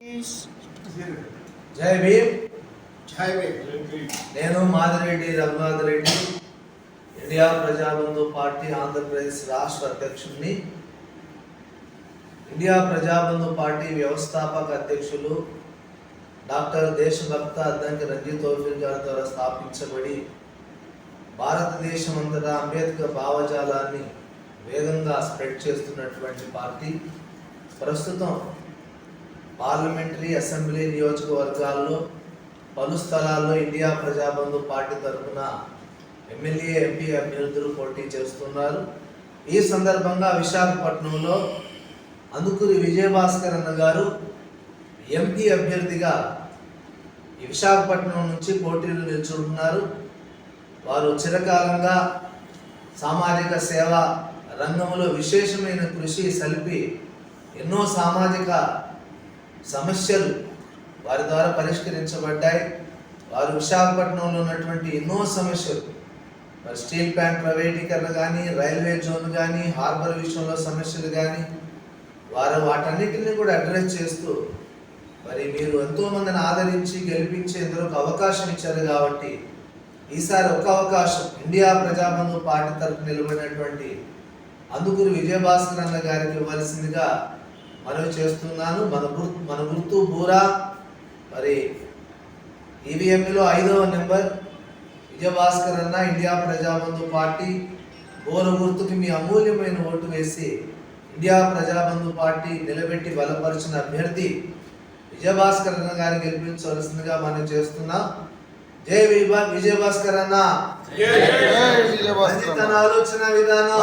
జై భీమ్. జై భీమ్. నేను మాదిరెడ్డి రఘునాథ్ రెడ్డి ఇండియా ప్రజాబంధు పార్టీ ఆంధ్రప్రదేశ్ రాష్ట్ర అధ్యక్షుడిని. ఇండియా ప్రజాబంధు పార్టీ వ్యవస్థాపక అధ్యక్షులు డాక్టర్ దేశభక్త అద్దంకి రంజిత్ తోఫిల్ గారి ద్వారా స్థాపించబడి భారతదేశం అంతటా అంబేద్కర్ భావజాలాన్ని వేగంగా స్ప్రెడ్ చేస్తున్నటువంటి పార్టీ. ప్రస్తుతం పార్లమెంటరీ అసెంబ్లీ నియోజకవర్గాల్లో పలు స్థలాల్లో ఇండియా ప్రజాబంధు పార్టీ తరఫున ఎమ్మెల్యే ఎంపీ అభ్యర్థులు పోటీ చేస్తున్నారు. ఈ సందర్భంగా విశాఖపట్నంలో అందుకూరి విజయభాస్కర్ అన్న గారు ఎంపీ అభ్యర్థిగా విశాఖపట్నం నుంచి పోటీలు నిల్చుంటున్నారు. వారు చిరకాలంగా సామాజిక సేవ రంగంలో విశేషమైన కృషి సలిపి ఎన్నో సామాజిక సమస్యలు వారి ద్వారా పరిష్కరించబడ్డాయి. వారు విశాఖపట్నంలో ఉన్నటువంటి ఎన్నో సమస్యలు. మరి స్టీల్ ప్లాంట్ ప్రైవేటీకరణ కానీ రైల్వే జోన్ కానీ హార్బర్ విషయంలో సమస్యలు కానీ వారు వాటన్నిటిని కూడా అడ్రస్ చేస్తూ మరి మీరు ఎంతో మందిని ఆదరించి గెలిపించేందుకు అవకాశం ఇచ్చారు కాబట్టి ఈసారి ఒక అవకాశం ఇండియా ప్రజాబంధు పార్టీ తరఫు నిలబడినటువంటి అందుకురు విజయభాస్కర్ అన్న గారికి ఇవ్వాల్సిందిగా మనవి చేస్తున్నాను మన గుర్తు మన గుర్తు బూరా. మరి ఈవీఎంలో ఐదవ నెంబర్ విజయభాస్కర్ అన్న ఇండియా ప్రజాబంధు పార్టీ. బోర గుర్తుకి మీ అమూల్యమైన ఓటు వేసి ఇండియా ప్రజాబంధు పార్టీ నిలబెట్టి బలపరిచిన అభ్యర్థి విజయభాస్కర్ అన్న గారిని గెలిపించవలసిందిగా మనం చేస్తున్నాం. జై విభా విజయభాస్కర్ అన్న. ఆలోచన విధానం.